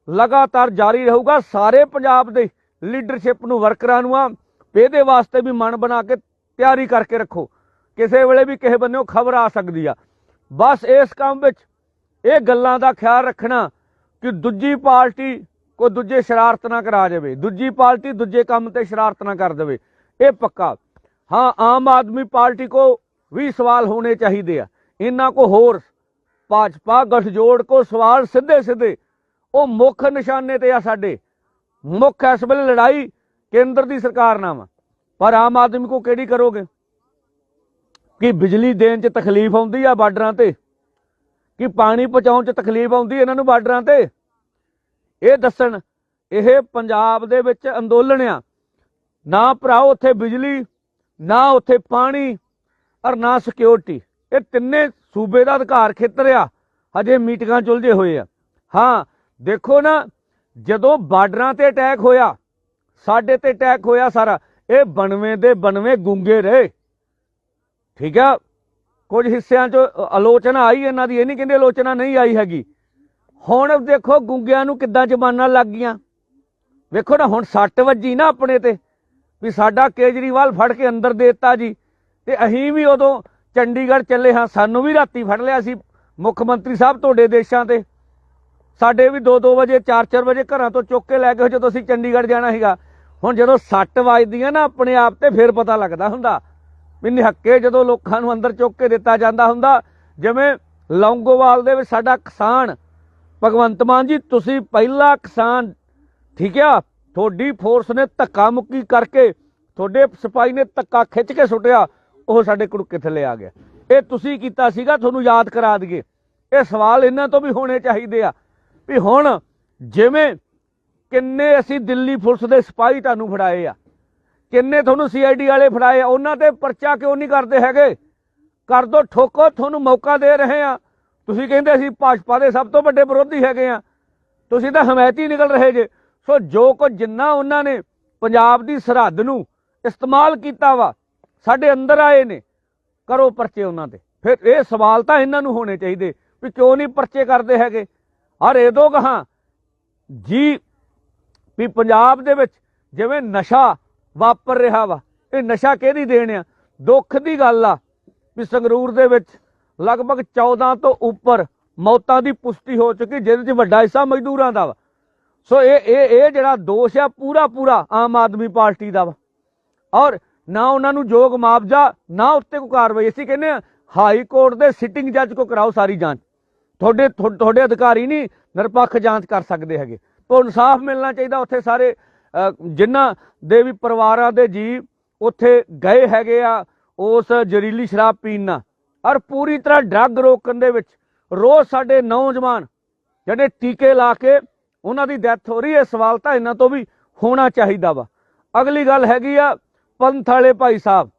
ਲਗਾਤਾਰ ਜਾਰੀ ਰਹੂਗਾ। ਸਾਰੇ ਪੰਜਾਬ ਦੇ ਲੀਡਰਸ਼ਿਪ ਨੂੰ ਵਰਕਰਾਂ ਨੂੰ ਆ ਇਹਦੇ ਵਾਸਤੇ ਵੀ ਮਨ ਬਣਾ ਕੇ ਤਿਆਰੀ ਕਰਕੇ ਰੱਖੋ। ਕਿਸੇ ਵੇਲੇ ਵੀ ਕਿਸੇ ਬੰਨਿਓ ਖਬਰ ਆ ਸਕਦੀ ਆ। ਬਸ ਇਸ ਕੰਮ ਵਿੱਚ ਇਹ ਗੱਲਾਂ ਦਾ ਖਿਆਲ ਰੱਖਣਾ ਕਿ ਦੂਜੀ ਪਾਰਟੀ ਕੋਈ ਦੂਜੇ ਸ਼ਰਾਰਤ ਨਾ ਕਰਾ ਜਾਵੇ ਦੂਜੀ ਪਾਰਟੀ ਦੂਜੇ ਕੰਮ ਤੇ ਸ਼ਰਾਰਤ ਨਾ ਕਰ ਦੇਵੇ। ਇਹ ਪੱਕਾ। ਹਾਂ, ਆਮ ਆਦਮੀ ਪਾਰਟੀ ਕੋ ਵੀ ਸਵਾਲ ਹੋਣੇ ਚਾਹੀਦੇ ਆ। ਇਹਨਾਂ ਕੋ ਹੋਰ ਭਾਜਪਾ ਗਠਜੋੜ ਕੋ ਸਵਾਲ ਸਿੱਧੇ ਸਿੱਧੇ ਉਹ ਮੁੱਖ ਨਿਸ਼ਾਨੇ ਤੇ ਆ ਸਾਡੇ। ਮੁੱਖ ਇਸ ਵੇਲੇ ਲੜਾਈ ਕੇਂਦਰ ਦੀ ਸਰਕਾਰ ਨਾਲ ਵਾ ਪਰ ਆਮ ਆਦਮੀ ਕੋ ਕਿਹੜੀ ਕਰੋਗੇ? ਕਿ ਬਿਜਲੀ ਦੇਣ 'ਚ ਤਕਲੀਫ ਆਉਂਦੀ ਆ ਬਾਰਡਰਾਂ ਤੇ? ਕਿ ਪਾਣੀ ਪਹੁੰਚਾਉਣ 'ਚ ਤਕਲੀਫ ਆਉਂਦੀ ਇਹਨਾਂ ਨੂੰ ਬਾਰਡਰਾਂ ਤੇ? ਇਹ ਦੱਸਣ, ਇਹ ਪੰਜਾਬ ਦੇ ਵਿੱਚ ਅੰਦੋਲਨ ਆ। ਨਾ ਭਰਾਓ, ਉੱਥੇ ਬਿਜਲੀ, ਨਾ ਉੱਥੇ ਪਾਣੀ। ਔਰ ਨਾ ਸਿਕਿਉਰਿਟੀ ਇਹ ਤਿੰਨੇ ਸੂਬੇ ਦਾ ਅਧਿਕਾਰ ਖੇਤਰ ਆ। ਹਜੇ ਮੀਟਿੰਗਾਂ ਚੁਲਝੇ ਹੋਏ ਆ। ਹਾਂ, ਦੇਖੋ ਨਾ, ਜਦੋਂ ਬਾਰਡਰਾਂ ਤੇ ਅਟੈਕ ਹੋਇਆ, ਸਾਡੇ ਤੇ ਅਟੈਕ ਹੋਇਆ ਸਾਰਾ, ਇਹ ਬਣਵੇਂ ਦੇ ਬਣਵੇਂ ਗੁੰਗੇ ਰਹੇ। ਠੀਕ ਆ? ਕੁਝ ਹਿੱਸਿਆਂ 'ਚ ਆਲੋਚਨਾ ਆਈ ਇਹਨਾਂ ਦੀ, ਇਹ ਨਹੀਂ ਕਹਿੰਦੇ ਆਲੋਚਨਾ ਨਹੀਂ ਆਈ ਹੈਗੀ। ਹੁਣ ਦੇਖੋ ਗੁੰਗਿਆਂ ਨੂੰ ਕਿੱਦਾਂ ਜ਼ਮਾਨਾਂ ਲੱਗ ਗਈਆਂ। ਵੇਖੋ ਨਾ, ਹੁਣ ਸੱਟ ਵੱਜੀ ਨਾ ਆਪਣੇ ਤੇ, ਵੀ ਸਾਡਾ ਕੇਜਰੀਵਾਲ ਫੜ ਕੇ ਅੰਦਰ ਦੇਤਾ ਜੀ। ਤੇ ਅਸੀਂ ਵੀ ਉਦੋਂ ਚੰਡੀਗੜ੍ਹ ਚੱਲੇ ਹਾਂ। ਸਾਨੂੰ ਵੀ ਰਾਤੀ ਫੜ ਲਿਆ ਸੀ ਮੁੱਖ ਮੰਤਰੀ ਸਾਹਿਬ ਤੁਹਾਡੇ ਦੇਸ਼ਾਂ ਤੇ। ਸਾਡੇ ਵੀ 2-2 ਵਜੇ 4-4 ਵਜੇ ਘਰਾਂ ਤੋਂ ਚੁੱਕ ਕੇ ਲੈ ਗਏ ਜਦੋਂ ਅਸੀਂ ਚੰਡੀਗੜ੍ਹ ਜਾਣਾ ਸੀਗਾ। ਹੁਣ ਜਦੋਂ ਸੱਟ ਵੱਜਦੀਆਂ ਨਾ ਆਪਣੇ ਆਪ ਤੇ ਫਿਰ ਪਤਾ ਲੱਗਦਾ ਹੁੰਦਾ। ਵੀ ਨਿਹੱਕੇ ਜਦੋਂ ਲੋਕਾਂ ਨੂੰ ਅੰਦਰ ਚੁੱਕ ਕੇ ਦਿੱਤਾ ਜਾਂਦਾ ਹੁੰਦਾ, ਜਿਵੇਂ ਲੌਂਗੋਵਾਲ ਦੇ ਵਿੱਚ ਸਾਡਾ ਕਿਸਾਨ, ਭਗਵੰਤ ਮਾਨ ਜੀ, ਤੁਸੀਂ ਪਹਿਲਾ ਕਿਸਾਨ, ਠੀਕ ਆ? ਤੁਹਾਡੀ ਫੋਰਸ ਨੇ ਧੱਕਾ ਮੁੱਕੀ ਕਰਕੇ, ਤੁਹਾਡੇ ਸਿਪਾਹੀ ਨੇ ਧੱਕਾ ਖਿੱਚ ਕੇ ਸੁੱਟਿਆ। ਉਹ ਸਾਡੇ ਕੁੜਕੇ ਥੱਲੇ ਆ ਗਿਆ। ਇਹ ਤੁਸੀਂ ਕੀਤਾ ਸੀਗਾ, ਤੁਹਾਨੂੰ ਯਾਦ ਕਰਾ ਦਈਏ। ਇਹ ਸਵਾਲ ਇਹਨਾਂ ਤੋਂ ਵੀ ਹੋਣੇ ਚਾਹੀਦੇ ਆ ਵੀ ਹੁਣ ਜਿਵੇਂ ਕਿੰਨੇ ਅਸੀਂ ਦਿੱਲੀ ਪੁਲਿਸ ਦੇ ਸਿਪਾਹੀ ਤੁਹਾਨੂੰ ਫੜਾਏ ਆ, ਕਿੰਨੇ ਤੁਹਾਨੂੰ ਸੀਆਈਡੀ ਵਾਲੇ ਫੜਾਏ ਆ, ਉਹਨਾਂ ਤੇ ਪਰਚਾ ਕਿਉਂ ਨਹੀਂ ਕਰਦੇ ਹੈਗੇ? ਕਰ ਦੋ ਠੋਕੋ, ਤੁਹਾਨੂੰ ਮੌਕਾ ਦੇ ਰਹੇ ਆ। ਤੁਸੀਂ ਕਹਿੰਦੇ ਅਸੀਂ ਭਾਜਪਾ ਦੇ ਸਭ ਤੋਂ ਵੱਡੇ ਵਿਰੋਧੀ ਹੈਗੇ ਆ। ਤੁਸੀਂ ਤਾਂ ਹਮਾਇਤੀ ਨਿਕਲ ਰਹੇ ਜੇ। ਸੋ ਜੋ ਕੁਝ ਜਿੰਨਾ ਉਹਨਾਂ ਨੇ ਪੰਜਾਬ ਦੀ ਸਰਹੱਦ ਨੂੰ ਇਸਤੇਮਾਲ ਕੀਤਾ ਵਾ ਸਾਡੇ ਅੰਦਰ ਆਏ ਨੇ, ਕਰੋ ਪਰਚੇ ਉਹਨਾਂ ਤੇ। ਫਿਰ ਇਹ ਸਵਾਲ ਤਾਂ ਇਹਨਾਂ ਨੂੰ ਹੋਣੇ ਚਾਹੀਦੇ ਵੀ ਕਿਉਂ ਨਹੀਂ ਪਰਚੇ ਕਰਦੇ ਹੈਗੇ? ਔਰ ਇਹਦੋਂ ਕਹਾਂ, ਜੀ, ਵੀ ਪੰਜਾਬ ਦੇ ਵਿੱਚ ਜਿਵੇਂ ਨਸ਼ਾ ਵਾਪਰ ਰਿਹਾ ਵਾ, ਇਹ ਨਸ਼ਾ ਕਿਹਦੀ ਦੇਣ ਆ? ਦੁੱਖ ਦੀ ਗੱਲ ਆ ਵੀ ਸੰਗਰੂਰ ਦੇ ਵਿੱਚ ਲਗਭਗ 14 ਤੋਂ ਉੱਪਰ ਮੌਤਾਂ ਦੀ ਪੁਸ਼ਟੀ ਹੋ ਚੁੱਕੀ, ਜਿਹਦੇ 'ਚ ਵੱਡਾ ਹਿੱਸਾ ਮਜ਼ਦੂਰਾਂ ਦਾ ਵਾ। ਸੋ ਇਹ ਇਹ ਇਹ ਜਿਹੜਾ ਦੋਸ਼ ਆ ਪੂਰਾ ਪੂਰਾ ਆਮ ਆਦਮੀ ਪਾਰਟੀ ਦਾ ਵਾ। ਔਰ ਨਾ ਉਹਨਾਂ ਨੂੰ ਯੋਗ ਮੁਆਵਜ਼ਾ ਨਾ ਉੱਤੇ ਕੋਈ ਕਾਰਵਾਈ। ਅਸੀਂ ਕਹਿੰਦੇ ਆ ਹਾਈ ਕੋਰਟ ਦੇ ਸਿਟਿੰਗ ਜੱਜ ਕੋ ਕਰਾਓ ਸਾਰੀ ਜਾਂਚ। ਤੁਹਾਡੇ ਤੁਹਾ- ਤੁਹਾਡੇ ਅਧਿਕਾਰੀ ਨਹੀਂ ਨਿਰਪੱਖ ਜਾਂਚ ਕਰ ਸਕਦੇ ਹੈਗੇ। ਤੋਂ ਇਨਸਾਫ ਮਿਲਣਾ ਚਾਹੀਦਾ ਉੱਥੇ ਸਾਰੇ ਅ, ਜਿਨ੍ਹਾਂ ਦੇ ਵੀ ਪਰਿਵਾਰਾਂ ਦੇ ਜੀ ਉੱਥੇ ਗਏ ਹੈਗੇ ਆ ਉਸ ਜ਼ਹਿਰੀਲੀ ਸ਼ਰਾਬ ਪੀਣ ਨਾਲ। ਔਰ ਪੂਰੀ ਤਰ੍ਹਾਂ ਡਰੱਗ ਰੋਕਣ ਦੇ ਵਿੱਚ ਰੋਜ਼ ਸਾਡੇ ਨੌਜਵਾਨ ਜਿਹੜੇ ਟੀਕੇ ਲਾ ਕੇ ਉਹਨਾਂ ਦੀ ਡੈਥ ਹੋ ਰਹੀ ਹੈ ਸਵਾਲ ਤਾਂ ਇਹਨਾਂ ਤੋਂ ਵੀ ਹੋਣਾ ਚਾਹੀਦਾ ਵਾ। ਅਗਲੀ ਗੱਲ ਹੈਗੀ ਆ ਪੰਥ ਵਾਲੇ ਭਾਈ ਸਾਹਿਬ,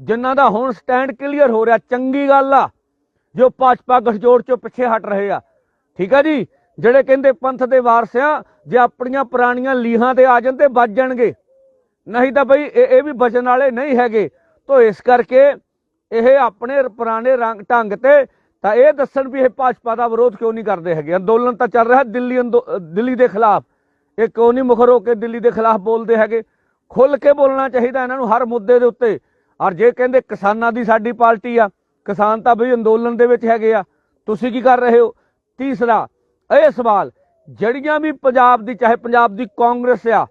ਜਿਨ੍ਹਾਂ ਦਾ ਹੁਣ ਸਟੈਂਡ ਕਲੀਅਰ ਹੋ ਰਿਹਾ, ਚੰਗੀ ਗੱਲ ਆ, ਜੋ ਭਾਜਪਾ ਗਠਜੋੜ ਚੋਂ ਪਿੱਛੇ ਹਟ ਰਹੇ ਆ। ਠੀਕ ਆ ਜੀ? ਜਿਹੜੇ ਕਹਿੰਦੇ ਪੰਥ ਦੇ ਵਾਰਸ ਆ, ਜੇ ਆਪਣੀਆਂ ਪੁਰਾਣੀਆਂ ਲੀਹਾਂ ਤੇ ਆ ਜਾਣ ਤੇ ਵੱਜ ਜਾਣਗੇ। ਨਹੀਂ ਤਾਂ ਬਈ ਇਹ ਇਹ ਵੀ ਬਚਣ ਵਾਲੇ ਨਹੀਂ ਹੈਗੇ। ਤੋਂ ਇਸ ਕਰਕੇ ਇਹ ਆਪਣੇ ਪੁਰਾਣੇ ਰੰਗ, ਢੰਗ ਤੇ ਤਾਂ ਇਹ ਦੱਸਣ ਵੀ ਇਹ ਭਾਜਪਾ ਦਾ ਵਿਰੋਧ ਕਿਉਂ ਨਹੀਂ ਕਰਦੇ ਹੈਗੇ? ਅੰਦੋਲਨ ਤਾਂ ਚੱਲ ਰਿਹਾ ਦਿੱਲੀ ਅੰਦੋ- ਦਿੱਲੀ ਦੇ ਖਿਲਾਫ। ਇਹ ਕਿਉਂ ਨਹੀਂ ਮੁਖਰ ਹੋ ਕੇ ਦਿੱਲੀ ਦੇ ਖਿਲਾਫ ਬੋਲਦੇ ਹੈਗੇ? ਖੁੱਲ ਕੇ ਬੋਲਣਾ ਚਾਹੀਦਾ ਇਹਨਾਂ ਨੂੰ ਹਰ ਮੁੱਦੇ ਦੇ ਉੱਤੇ। ਔਰ ਜੇ ਕਹਿੰਦੇ ਕਿਸਾਨਾਂ ਦੀ ਸਾਡੀ ਪਾਰਟੀ ਆ, ਕਿਸਾਨ ਤਾਂ ਬਈ ਅੰਦੋਲਨ ਦੇ ਵਿੱਚ ਹੈਗੇ ਆ, ਤੁਸੀਂ ਕੀ ਕਰ ਰਹੇ ਹੋ? ਤੀਸਰਾ, ਇਹ ਸਵਾਲ, ਜਿਹੜੀਆਂ ਵੀ ਪੰਜਾਬ ਦੀ, ਚਾਹੇ ਪੰਜਾਬ ਦੀ ਕਾਂਗਰਸ ਆ,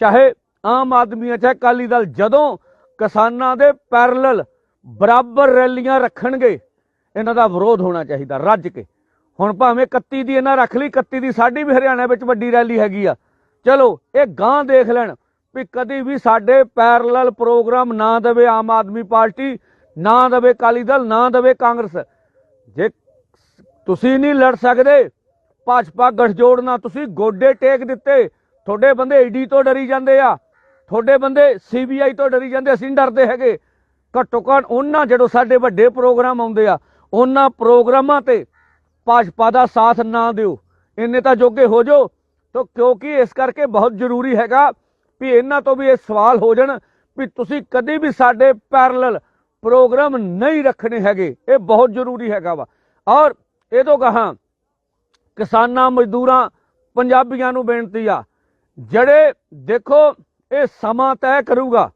ਚਾਹੇ ਆਮ ਆਦਮੀ ਆ, ਚਾਹੇ ਅਕਾਲੀ ਦਲ, ਜਦੋਂ ਕਿਸਾਨਾਂ ਦੇ ਪੈਰਲਲ ਬਰਾਬਰ ਰੈਲੀਆਂ ਰੱਖਣਗੇ, ਇਹਨਾਂ ਦਾ ਵਿਰੋਧ ਹੋਣਾ ਚਾਹੀਦਾ, ਰੱਜ ਕੇ। ਹੁਣ ਭਾਵੇਂ 31 ਦੀ ਇਹਨਾਂ ਰੱਖ ਲਈ 31 ਦੀ ਸਾਡੀ ਵੀ ਹਰਿਆਣਾ ਵਿੱਚ ਵੱਡੀ ਰੈਲੀ ਹੈਗੀ ਆ। ਚਲੋ, ਇਹ ਗਾਂ ਦੇਖ ਲੈਣ ਵੀ ਕਦੀ ਵੀ ਸਾਡੇ ਪੈਰਲਲ ਪ੍ਰੋਗਰਾਮ ਨਾ ਦੇਵੇ ਆਮ ਆਦਮੀ ਪਾਰਟੀ, ਨਾ ਦੇਵੇ ਅਕਾਲੀ ਦਲ, ਨਾ ਦੇਵੇ ਕਾਂਗਰਸ। ਜੇ ਤੁਸੀਂ ਨਹੀਂ ਲੜ ਸਕਦੇ, ਭਾਜਪਾ ਗਠਜੋੜ ਨਾਲ ਤੁਸੀਂ ਗੋਡੇ ਟੇਕ ਦਿੱਤੇ। ਤੁਹਾਡੇ ਬੰਦੇ ਈਡੀ ਤੋਂ ਡਰੀ ਜਾਂਦੇ ਆ। ਤੁਹਾਡੇ ਬੰਦੇ ਸੀਬੀਆਈ ਤੋਂ ਡਰੀ ਜਾਂਦੇ, ਅਸੀਂ ਨਹੀਂ ਡਰਦੇ ਹੈਗੇ। ਘੱਟੋ ਘੱਟ ਉਹਨਾਂ ਜਦੋਂ ਸਾਡੇ ਵੱਡੇ ਪ੍ਰੋਗਰਾਮ ਆਉਂਦੇ ਆ, ਉਹਨਾਂ ਪ੍ਰੋਗਰਾਮਾਂ ਤੇ ਭਾਜਪਾ ਦਾ ਸਾਥ ਨਾ ਦਿਓ। ਇੰਨੇ ਤਾਂ ਜੋਗੇ ਹੋ ਜਾਓ। ਤਾਂ ਕਿਉਂਕਿ ਇਸ ਕਰਕੇ ਬਹੁਤ ਜ਼ਰੂਰੀ ਹੈਗਾ ਵੀ ਇਹਨਾਂ ਤੋਂ ਵੀ ਇਹ ਸਵਾਲ ਹੋ ਜਾਣ ਵੀ ਤੁਸੀਂ ਕਦੇ ਵੀ ਸਾਡੇ ਪੈਰਲਲ ਪ੍ਰੋਗਰਾਮ ਨਹੀਂ ਰੱਖਣੇ ਹੈਗੇ। ਇਹ ਬਹੁਤ ਜ਼ਰੂਰੀ ਹੈਗਾ ਵਾ। ਔਰ ਇਹ ਤੋਂ ਕਹਾਂ, ਕਿਸਾਨਾਂ, ਮਜ਼ਦੂਰਾਂ, ਪੰਜਾਬੀਆਂ ਨੂੰ ਬੇਨਤੀ ਆ, ਜਿਹੜੇ ਦੇਖੋ, ਇਹ ਸਮਾਂ ਤੈਅ ਕਰੂਗਾ,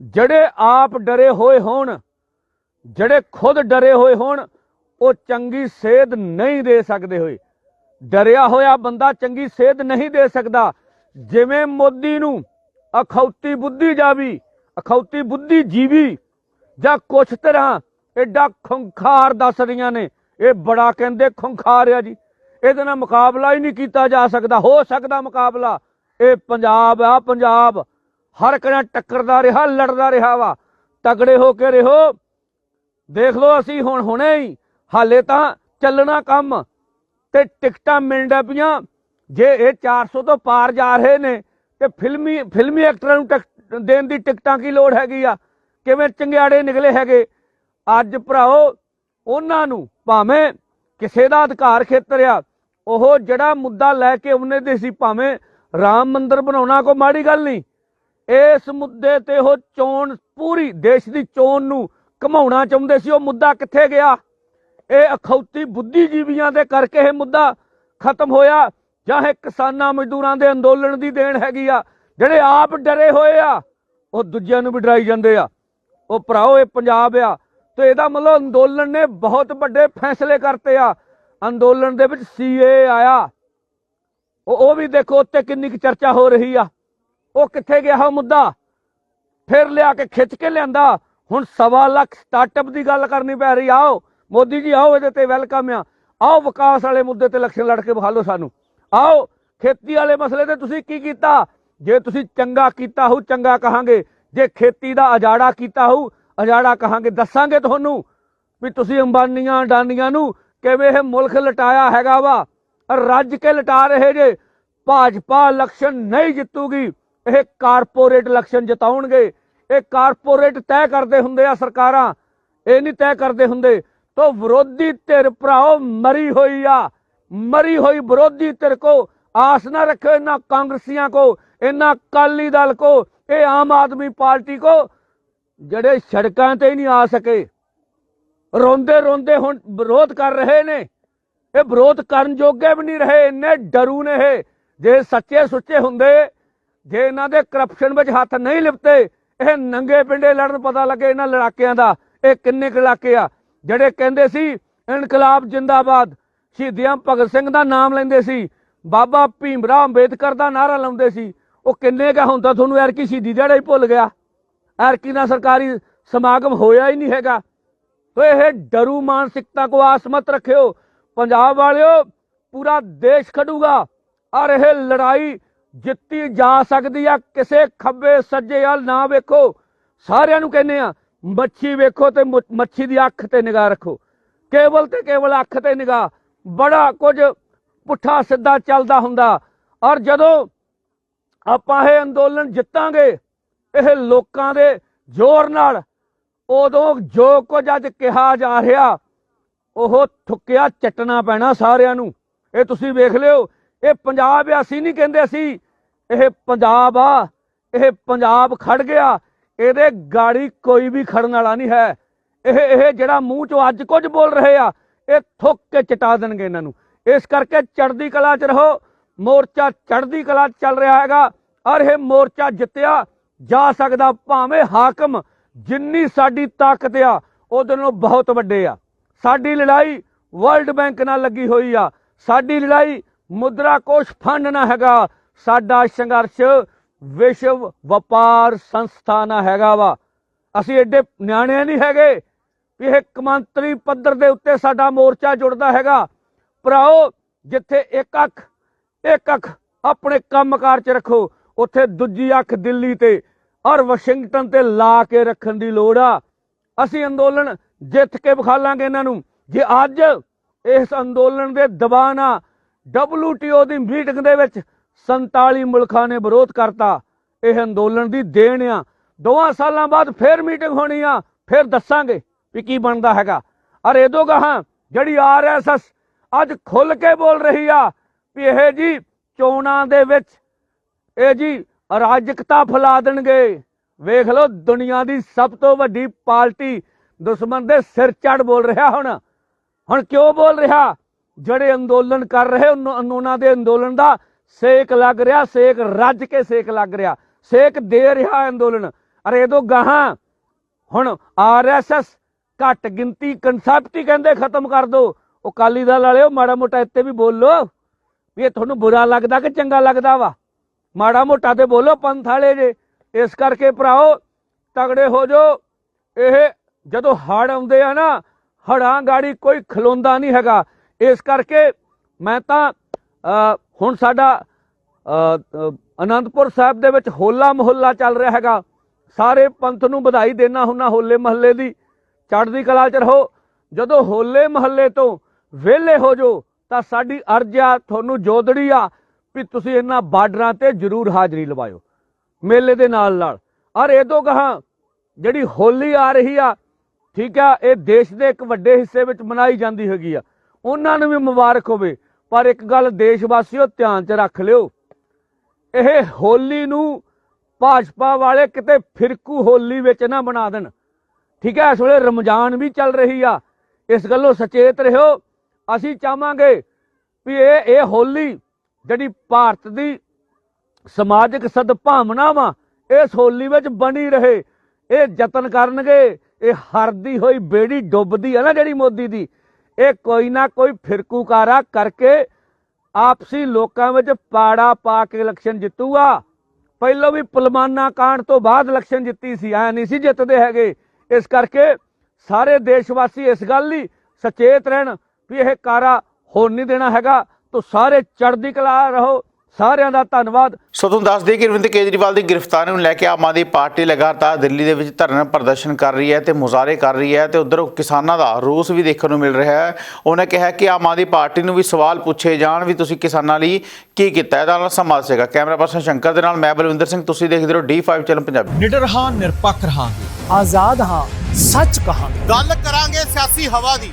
ਜਿਹੜੇ ਆਪ ਡਰੇ ਹੋਏ ਹੋਣ, ਜਿਹੜੇ ਖੁਦ ਡਰੇ ਹੋਏ ਹੋਣ, ਉਹ ਚੰਗੀ ਸੇਧ ਨਹੀਂ ਦੇ ਸਕਦੇ ਹੋਏ। ਡਰਿਆ ਹੋਇਆ ਬੰਦਾ ਚੰਗੀ ਸੇਧ ਨਹੀਂ ਦੇ ਸਕਦਾ। ਜਿਵੇਂ ਮੋਦੀ ਨੂੰ ਅਖੌਤੀ ਬੁੱਧੀ ਜਾਵੀ, ਅਖੌਤੀ ਬੁੱਧੀ ਜੀਵੀ, ਜਾਂ ਕੁਛ ਤਰ੍ਹਾਂ ਐਡਾ ਖੁੰਖਾਰ ਦੱਸ ਰਹੀਆਂ ਨੇ, ਇਹ ਬੜਾ ਕਹਿੰਦੇ ਖੁੰਖਾਰ ਆ ਜੀ। ਇਹਦੇ ਨਾਲ ਮੁਕਾਬਲਾ ਹੀ ਨਹੀਂ ਕੀਤਾ ਜਾ ਸਕਦਾ, ਹੋ ਸਕਦਾ ਮੁਕਾਬਲਾ। ਇਹ ਪੰਜਾਬ ਆ, ਪੰਜਾਬ ਹਰ ਕਿਹੜਾ ਟੱਕਰਦਾ ਰਿਹਾ, ਲੜਦਾ ਰਿਹਾ ਵਾ। ਤਗੜੇ ਹੋ ਕੇ ਰਹੋ। ਦੇਖ ਲਓ ਅਸੀਂ ਹੁਣ ਹੁਣੇ ਹੀ, ਹਾਲੇ ਤਾਂ ਚੱਲਣਾ ਕੰਮ, ਤੇ ਟਿਕਟਾਂ ਮਿਲਣ ਪਈਆਂ। ਜੇ ਇਹ 400 ਤੋਂ ਪਾਰ ਜਾ ਰਹੇ ਨੇ, ਤੇ ਫਿਲਮੀ ਫਿਲਮੀ ਐਕਟਰਾਂ ਨੂੰ ਟਿਕਟ ਦੇਣ ਦੀ ਟਿਕਟਾਂ ਕੀ ਲੋੜ ਹੈਗੀ ਆ? ਕਿਵੇਂ ਚੰਗਿਆੜੇ ਨਿਕਲੇ ਹੈਗੇ? ਅੱਜ ਭਰਾਓ, ਉਹਨਾਂ ਨੂੰ ਭਾਵੇਂ ਕਿਸੇ ਦਾ ਅਧਿਕਾਰ ਖੇਤਰ ਆ, ਉਹ ਜਿਹੜਾ ਮੁੱਦਾ ਲੈ ਕੇ ਉਹਨੇ ਦੇ ਸੀ, ਭਾਵੇਂ ਰਾਮ ਮੰਦਿਰ ਬਣਾਉਣਾ ਕੋਈ ਮਾੜੀ ਗੱਲ ਨਹੀਂ, ਇਸ ਮੁੱਦੇ ਤੇ ਉਹ ਚੋਣ, ਪੂਰੀ ਦੇਸ਼ ਦੀ ਚੋਣ ਨੂੰ ਘਮਾਉਣਾ ਚਾਹੁੰਦੇ ਸੀ, ਉਹ ਮੁੱਦਾ ਕਿੱਥੇ ਗਿਆ? ਇਹ ਅਖੌਤੀ ਬੁੱਧੀਜੀਵੀਆਂ ਦੇ ਕਰਕੇ ਇਹ ਮੁੱਦਾ ਖਤਮ ਹੋਇਆ। ਜਾਂ ਇਹ ਕਿਸਾਨਾਂ ਮਜ਼ਦੂਰਾਂ ਦੇ ਅੰਦੋਲਨ ਦੀ ਦੇਣ ਹੈਗੀ ਆ, ਜਿਹੜੇ ਆਪ ਡਰੇ ਹੋਏ ਆ, ਉਹ ਦੂਜਿਆਂ ਨੂੰ ਵੀ ਡਰਾਈ ਜਾਂਦੇ ਆ। ਉਹ ਭਰਾਓ, ਇਹ ਪੰਜਾਬ ਆ, ਤੇ ਇਹਦਾ ਮਤਲਬ ਅੰਦੋਲਨ ਨੇ ਬਹੁਤ ਵੱਡੇ ਫੈਸਲੇ ਕਰਤੇ ਆ। ਅੰਦੋਲਨ ਦੇ ਵਿੱਚ ਸੀਏ ਆਇਆ। ਉਹ ਉਹ ਵੀ ਦੇਖੋ, ਉੱਤੇ ਕਿੰਨੀ ਕੁ ਚਰਚਾ ਹੋ ਰਹੀ ਆ। ਉਹ ਕਿੱਥੇ ਗਿਆ ਉਹ ਮੁੱਦਾ? ਫਿਰ ਲਿਆ ਕੇ ਖਿੱਚ ਕੇ ਲਿਆਂਦਾ। ਹੁਣ ਸਵਾ ਲੱਖ ਸਟਾਰਟਅਪ ਦੀ ਗੱਲ ਕਰਨੀ ਪੈ ਰਹੀ ਆਓ, ਮੋਦੀ ਜੀ, ਆਓ ਇਹਦੇ ਤੇ ਵੈਲਕਮ ਆ। ਆਓ, ਵਿਕਾਸ ਵਾਲੇ ਮੁੱਦੇ ਤੇ ਇਲੈਕਸ਼ਨ ਲੜ ਕੇ ਬਖਾਲੋ ਸਾਨੂੰ। ਆਓ, ਖੇਤੀ ਵਾਲੇ ਮਸਲੇ ਤੇ ਤੁਸੀਂ ਕੀ ਕੀਤਾ? ਜੇ ਤੁਸੀਂ ਚੰਗਾ ਕੀਤਾ ਹੋਊ, ਚੰਗਾ ਕਹਾਂਗੇ। ਜੇ ਖੇਤੀ ਦਾ ਅਜਾੜਾ ਕੀਤਾ ਹੋਊ, ਅਜਾੜਾ ਕਹਾਂਗੇ। ਦੱਸਾਂਗੇ ਤੁਹਾਨੂੰ ਵੀ ਤੁਸੀਂ ਅੰਬਾਨੀਆਂ, ਡਾਨੀਆਂ ਨੂੰ ਕਿਵੇਂ ਇਹ ਮੁਲਕ ਲਟਾਇਆ ਹੈਗਾ ਵਾ। ਰੱਜ ਕੇ ਲਟਾ ਰਹੇ ਜੇ। ਭਾਜਪਾ ਇਲੈਕਸ਼ਨ ਨਹੀਂ ਜਿੱਤੂਗੀ। ਇਹ ਕਾਰਪੋਰੇਟ ਇਲੈਕਸ਼ਨ ਜਿਤਾਉਣਗੇ। ਇਹ ਕਾਰਪੋਰੇਟ ਤੈਅ ਕਰਦੇ ਹੁੰਦੇ ਆ ਸਰਕਾਰਾਂ। ਇਹ ਨਹੀਂ ਤੈਅ ਕਰਦੇ ਹੁੰਦੇ। ਤੋ ਵਿਰੋਧੀ ਧਿਰ ਭਰਾਓ, ਮਰੀ ਹੋਈ ਆ। ਮਰੀ ਹੋਈ ਵਿਰੋਧੀ ਧਿਰ ਕੋ ਆਸ ਨਾ ਰੱਖੋ ਇਹਨਾਂ ਕਾਂਗਰਸੀਆਂ ਕੋ, ਇਹਨਾਂ ਅਕਾਲੀ ਦਲ ਕੋ, ਇਹ ਆਮ ਆਦਮੀ ਪਾਰਟੀ ਕੋ, ਜਿਹੜੇ ਸੜਕਾਂ ਤੇ ਹੀ ਨਹੀਂ ਆ ਸਕੇ। ਰੋਂਦੇ ਰੋਂਦੇ ਹੁਣ ਵਿਰੋਧ ਕਰ ਰਹੇ ਨੇ। ਇਹ ਵਿਰੋਧ ਕਰਨ ਜੋਗੇ ਵੀ ਨਹੀਂ ਰਹੇ, ਇੰਨੇ ਡਰੂ ਨੇ ਇਹ। ਜੇ ਸੱਚੇ ਸੁੱਚੇ ਹੁੰਦੇ, ਜੇ ਇਹਨਾਂ ਦੇ ਕਰਪਸ਼ਨ ਵਿੱਚ ਹੱਥ ਨਹੀਂ ਲਿਪਤੇ, ਇਹ ਨੰਗੇ ਪਿੰਡੇ ਲੜਨ ਪਤਾ ਲੱਗੇ ਇਹਨਾਂ ਲੜਾਕਿਆਂ ਦਾ। ਇਹ ਕਿੰਨੇ ਕੁ ਇਲਾਕੇ ਆ, ਜਿਹੜੇ ਕਹਿੰਦੇ ਸੀ, ਇਨਕਲਾਬ ਜਿੰਦਾਬਾਦ ਸ਼ਹੀਦੀਆਂ ਭਗਤ ਸਿੰਘ ਦਾ ਨਾਮ ਲੈਂਦੇ ਸੀ। ਬਾਬਾ ਭੀਮਰਾਵ ਅੰਬੇਦਕਰ ਦਾ ਨਾਰਾ ਲਾਉਂਦੇ ਸੀ। ਉਹ ਕਿੰਨੇ ਕਾ ਹੁਣ ਤੁਹਾਨੂੰ ਯਾਰ ਸ਼ਹੀਦੀ ਦਿਹਾੜਾ ਹੀ ਭੁੱਲ ਗਿਆ। ਐਰਕੀ ਨਾਲ ਸਰਕਾਰੀ ਸਮਾਗਮ ਹੋਇਆ ਹੀ ਨਹੀਂ ਹੈਗਾ। ਤੋ ਇਹ ਡਰੂ ਮਾਨਸਿਕਤਾ ਕੋ ਆਸਮਤ ਰੱਖਿਓ। ਪੰਜਾਬ ਵਾਲਿਓ, ਪੂਰਾ ਦੇਸ਼ ਖੜੂਗਾ। ਔਰ ਇਹ ਲੜਾਈ ਜਿੱਤੀ ਜਾ ਸਕਦੀ ਆ, ਕਿਸੇ ਖੱਬੇ ਸੱਜੇ ਵੱਲ ਨਾ ਵੇਖੋ। ਸਾਰਿਆਂ ਨੂੰ ਕਹਿੰਦੇ ਆ, ਮੱਛੀ ਵੇਖੋ ਤੇ ਮੱਛੀ ਦੀ ਅੱਖ ਤੇ ਨਿਗਾਹ ਰੱਖੋ। ਕੇਵਲ ਤੇ ਕੇਵਲ ਅੱਖ ਤੇ ਨਿਗਾਹ। ਬੜਾ ਕੁਝ ਪੁੱਠਾ ਸਿੱਧਾ ਚੱਲਦਾ ਹੁੰਦਾ। ਔਰ ਜਦੋਂ ਆਪਾਂ ਇਹ ਅੰਦੋਲਨ ਜਿੱਤਾਂਗੇ, ਇਹ ਲੋਕਾਂ ਦੇ ਜ਼ੋਰ ਨਾਲ, ਉਦੋਂ ਜੋ ਕੁਝ ਅੱਜ ਕਿਹਾ ਜਾ ਰਿਹਾ, ਉਹ ਥੁੱਕਿਆ ਚੱਟਣਾ ਪੈਣਾ ਸਾਰਿਆਂ ਨੂੰ। ਇਹ ਤੁਸੀਂ ਵੇਖ ਲਿਓ, ਇਹ ਪੰਜਾਬ ਆ, ਅਸੀਂ ਨਹੀਂ ਕਹਿੰਦੇ ਸੀ ਇਹ ਪੰਜਾਬ ਆ, ਇਹ ਪੰਜਾਬ ਖੜ ਗਿਆ, ਇਹਦੇ ਗਾੜੀ ਕੋਈ ਵੀ ਖੜਨ ਵਾਲਾ ਨਹੀਂ ਹੈ। ਇਹ ਇਹ ਜਿਹੜਾ ਮੂੰਹ ਚੋਂ ਅੱਜ ਕੁਝ ਬੋਲ ਰਹੇ ਆ ਇਹ ਥੁੱਕ ਕੇ ਚਟਾ ਦੇਣਗੇ ਇਹਨਾਂ ਨੂੰ। ਇਸ ਕਰਕੇ ਚੜ੍ਹਦੀ ਕਲਾ 'ਚ ਰਹੋ। ਮੋਰਚਾ ਚੜ੍ਹਦੀ ਕਲਾ ਚੱਲ ਰਿਹਾ ਹੈਗਾ। ਔਰ ਇਹ ਮੋਰਚਾ ਜਿੱਤਿਆ ਜਾ ਸਕਦਾ ਭਾਵੇਂ ਹਾਕਮ ਜਿੰਨੀ ਸਾਡੀ ਤਾਕਤ ਆ, ਉਹਦੇ ਨਾਲੋਂ ਬਹੁਤ ਵੱਡੇ ਆ। ਸਾਡੀ ਲੜਾਈ ਵਰਲਡ ਬੈਂਕ ਨਾਲ ਲੱਗੀ ਹੋਈ ਆ। ਸਾਡੀ ਲੜਾਈ ਮੁਦਰਾ ਕੋਸ਼ ਫੰਡ ਨਾਲ ਹੈਗਾ। ਸਾਡਾ ਸੰਘਰਸ਼ ਵਿਸ਼ਵ ਵਪਾਰ ਸੰਸਥਾ ਨਾਲ ਹੈਗਾ ਵਾ। ਅਸੀਂ ਐਡੇ ਨਿਆਣੇ ਨਹੀਂ ਹੈਗੇ। ਵੀ ਇਹ ਕਮਾਂਤਰੀ ਪੱਧਰ ਦੇ ਉੱਤੇ ਸਾਡਾ ਮੋਰਚਾ ਜੁੜਦਾ ਹੈਗਾ। ਭਰਾਓ, ਜਿੱਥੇ ਇੱਕ ਅੱਖ ਇੱਕ ਅੱਖ ਆਪਣੇ ਕੰਮਕਾਰ 'ਚ ਰੱਖੋ, ਉੱਥੇ ਦੂਜੀ ਅੱਖ ਦਿੱਲੀ ਤੇ, ਔਰ ਵਾਸ਼ਿੰਗਟਨ ਤੇ ਲਾ ਕੇ ਰੱਖਣ ਦੀ ਲੋੜ ਆ। ਅਸੀਂ ਅੰਦੋਲਨ ਜਿੱਤ ਕੇ ਵਿਖਾ ਲਾਂਗੇ ਇਹਨਾਂ ਨੂੰ। ਜੇ ਅੱਜ ਇਸ ਅੰਦੋਲਨ ਦੇ ਦਬਾਅ ਨਾਲ WTO ਦੀ ਮੀਟਿੰਗ ਦੇ ਵਿੱਚ 47 ਮੁਲਕਾਂ ਨੇ ਵਿਰੋਧ ਕਰਤਾ, ਇਹ ਅੰਦੋਲਨ ਦੀ ਦੇਣ ਆ। ਦੋਵਾਂ ਸਾਲਾਂ ਬਾਅਦ ਫੇਰ ਮੀਟਿੰਗ ਹੋਣੀ ਆ, ਫਿਰ ਦੱਸਾਂਗੇ। ਵੀ ਕੀ ਬਣਦਾ ਹੈਗਾ? ਔਰ ਇਹਦੋਂ ਗਾਹਾਂ, ਜਿਹੜੀ ਆਰਐਸਐਸ ਅੱਜ ਖੁੱਲ ਕੇ ਬੋਲ ਰਹੀ ਆ ਵੀ ਇਹ ਜੀ ਚੋਣਾਂ ਦੇ ਵਿੱਚ ਇਹ ਜੀ ਅਰਾਜਕਤਾ ਫੈਲਾ ਦੇਣਗੇ। ਵੇਖ ਲਓ, ਦੁਨੀਆ ਦੀ ਸਭ ਤੋਂ ਵੱਡੀ ਪਾਰਟੀ ਦੁਸ਼ਮਣ ਦੇ ਸਿਰ ਚੜ ਬੋਲ ਰਿਹਾ ਹੁਣ। ਹੁਣ ਕਿਉਂ ਬੋਲ ਰਿਹਾ? ਜਿਹੜੇ ਅੰਦੋਲਨ ਕਰ ਰਹੇ ਉਹਨਾਂ ਦੇ ਅੰਦੋਲਨ ਦਾ ਸੇਕ ਲੱਗ ਰਿਹਾ, ਸੇਕ ਰੱਜ ਕੇ ਸੇਕ ਲੱਗ ਰਿਹਾ, ਸੇਕ ਦੇ ਰਿਹਾ ਅੰਦੋਲਨ। ਅਰੇ ਇਹਦੋਂ ਗਾਹਾਂ, ਹੁਣ ਆਰਐਸਐਸ ਘੱਟ ਗਿਣਤੀ ਕਨਸੈਪਟ ਹੀ ਕਹਿੰਦੇ ਖਤਮ ਕਰ ਦੋ। ਉਹ ਕਾਲੀ ਦਲ ਵਾਲਿਓ, ਮਾੜਾ ਮੋਟਾ ਇੱਥੇ ਵੀ ਬੋਲੋ ਵੀ ਇਹ ਤੁਹਾਨੂੰ ਬੁਰਾ ਲੱਗਦਾ ਕਿ ਚੰਗਾ ਲੱਗਦਾ ਵਾ? ਮਾੜਾ ਮੋਟਾ ਤੇ ਬੋਲੋ, ਪੰਥ ਵਾਲੇ ਜੇ। ਇਸ ਕਰਕੇ ਭਰਾਓ, ਤਗੜੇ ਹੋ ਜਾਓ ਇਹ ਜਦੋਂ ਹੜ ਆਉਂਦੇ ਆ ਨਾ ਹੜਾਂ ਗਾੜੀ ਕੋਈ ਖਲੋਂਦਾ ਨਹੀਂ ਹੈਗਾ। ਇਸ ਕਰਕੇ ਮੈਂ ਤਾਂ ਹੁਣ ਸਾਡਾ ਅਨੰਦਪੁਰ ਸਾਹਿਬ ਦੇ ਵਿੱਚ ਹੋਲਾ ਮਹੱਲਾ ਚੱਲ ਰਿਹਾ ਹੈਗਾ। ਸਾਰੇ ਪੰਥ ਨੂੰ ਵਧਾਈ ਦੇਣਾ ਹੁੰਨਾ ਹੋਲੇ ਮਹੱਲੇ ਦੀ। ਚੜ੍ਹਦੀ ਕਲਾ 'ਚ ਰਹੋ। ਜਦੋਂ ਹੋਲੇ ਮਹੱਲੇ ਤੋਂ ਵਿਹਲੇ ਹੋ ਜੋ ਤਾਂ ਸਾਡੀ ਅਰਜ਼ ਆ, ਤੁਹਾਨੂੰ ਜੋਦੜੀ ਆ ਵੀ ਤੁਸੀਂ ਇਹਨਾਂ ਬਾਰਡਰਾਂ ਤੇ ਜ਼ਰੂਰ ਹਾਜ਼ਰੀ ਲਵਾਇਓ। ਮੇਲੇ ਦੇ ਨਾਲ ਨਾਲ। ਔਰ ਇਹ ਤੋਂ ਕਹਾ, ਜਿਹੜੀ ਹੋਲੀ ਆ ਰਹੀ ਆ, ਠੀਕ ਆ, ਇਹ ਦੇਸ਼ ਦੇ ਇੱਕ ਵੱਡੇ ਹਿੱਸੇ ਵਿੱਚ ਮਨਾਈ ਜਾਂਦੀ ਹੈਗੀ ਆ। ਉਹਨਾਂ ਨੂੰ ਵੀ ਮੁਬਾਰਕ ਹੋਵੇ, ਪਰ ਇੱਕ ਗੱਲ ਦੇਸ਼ ਵਾਸੀਓ ਧਿਆਨ 'ਚ ਰੱਖ ਲਿਓ। ਇਹ ਹੋਲੀ ਨੂੰ ਭਾਜਪਾ ਵਾਲੇ ਕਿਤੇ ਫਿਰਕੂ ਹੋਲੀ ਵਿੱਚ ਨਾ ਬਣਾ ਦੇਣ। ਠੀਕ ਹੈ, ਇਸ ਵੇਲੇ ਰਮਜ਼ਾਨ ਵੀ ਚੱਲ ਰਹੀ ਆ। ਇਸ ਗੱਲੋਂ ਸੁਚੇਤ ਰਹੋ। ਅਸੀਂ ਚਾਹਾਂਗੇ ਵੀ ਇਹ ਇਹ ਹੋਲੀ ਜਿਹੜੀ ਭਾਰਤ ਦੀ ਸਮਾਜਿਕ ਸਦਭਾਵਨਾ ਵਾ ਇਸ ਹੋਲੀ ਵਿੱਚ ਬਣੀ ਰਹੇ। ਇਹ ਯਤਨ ਕਰਨਗੇ, ਇਹ ਹਰਦੀ ਹੋਈ ਬੇੜੀ ਡੁੱਬਦੀ ਆ ਨਾ ਜਿਹੜੀ ਮੋਦੀ ਦੀ, ਇਹ ਕੋਈ ਨਾ ਕੋਈ ਫਿਰਕੂਕਾਰਾ ਕਰਕੇ ਆਪਸੀ ਲੋਕਾਂ ਵਿੱਚ ਪਾੜਾ ਪਾ ਕੇ ਇਲੈਕਸ਼ਨ ਜਿੱਤੂਗਾ। ਪਹਿਲਾਂ ਵੀ ਪੁਲਮਾਨਾ ਕਾਂਡ ਤੋਂ ਬਾਅਦ ਇਲੈਕਸ਼ਨ ਜਿੱਤੀ ਸੀ, ਐ ਨਹੀਂ ਸੀ ਜਿੱਤਦੇ ਹੈਗੇ। ਇਸ ਕਰਕੇ ਸਾਰੇ ਦੇਸ਼ ਵਾਸੀ ਇਸ ਗੱਲ ਲਈ ਸਚੇਤ ਰਹਿਣ ਵੀ ਇਹ ਕਾਰਾ ਹੋਣ ਨਹੀਂ ਦੇਣਾ ਹੈਗਾ। ਤੋ ਸਾਰੇ ਚੜ੍ਹਦੀ ਕਲਾ ਰਹੋ ਸਾਰਿਆਂ ਦਾ ਧੰਨਵਾਦ। ਸੋ ਤੁਹਾਨੂੰ ਦੱਸ ਦਈਏ ਕਿ ਅਰਵਿੰਦ ਕੇਜਰੀਵਾਲ ਦੀ ਗ੍ਰਿਫਤਾਰੀ ਨੂੰ ਲੈ ਕੇ ਆਮ ਆਦਮੀ ਪਾਰਟੀ ਲਗਾਤਾਰ ਦਿੱਲੀ ਦੇ ਵਿੱਚ ਧਰਨਾ ਪ੍ਰਦਰਸ਼ਨ ਕਰ ਰਹੀ ਹੈ ਤੇ ਮੁਜ਼ਾਹਰੇ ਕਰ ਰਹੀ ਹੈ ਤੇ ਉਧਰ ਕਿਸਾਨਾਂ ਦਾ ਰੋਸ ਵੀ ਦੇਖਣ ਨੂੰ ਮਿਲ ਰਿਹਾ ਹੈ। ਉਹਨੇ ਕਿਹਾ ਕਿ ਆਮ ਆਦਮੀ ਪਾਰਟੀ ਨੂੰ ਵੀ ਸਵਾਲ ਪੁੱਛੇ ਜਾਣ ਵੀ ਤੁਸੀਂ ਕਿਸਾਨਾਂ ਲਈ ਕੀ ਕੀਤਾ ਇਹਦਾ ਨਾਲ ਸਮਾਜ ਸੇਗਾ। ਕੈਮਰਾ ਪਰਸਨ ਸ਼ੰਕਰ ਦੇ ਨਾਲ ਮੈਂ ਬਲਵਿੰਦਰ ਸਿੰਘ ਤੁਸੀਂ ਦੇਖਦੇ ਰਹੋ D5 ਚੈਨਲ ਪੰਜਾਬੀ। ਨਿਡਰ ਹਾਂ ਨਿਰਪੱਖ ਰਹਾਂਗੇ। ਆਜ਼ਾਦ ਹਾਂ ਸੱਚ ਕਹਾਂਗੇ। ਗੱਲ ਕਰਾਂਗੇ ਸਿਆਸੀ ਹਵਾ ਦੀ।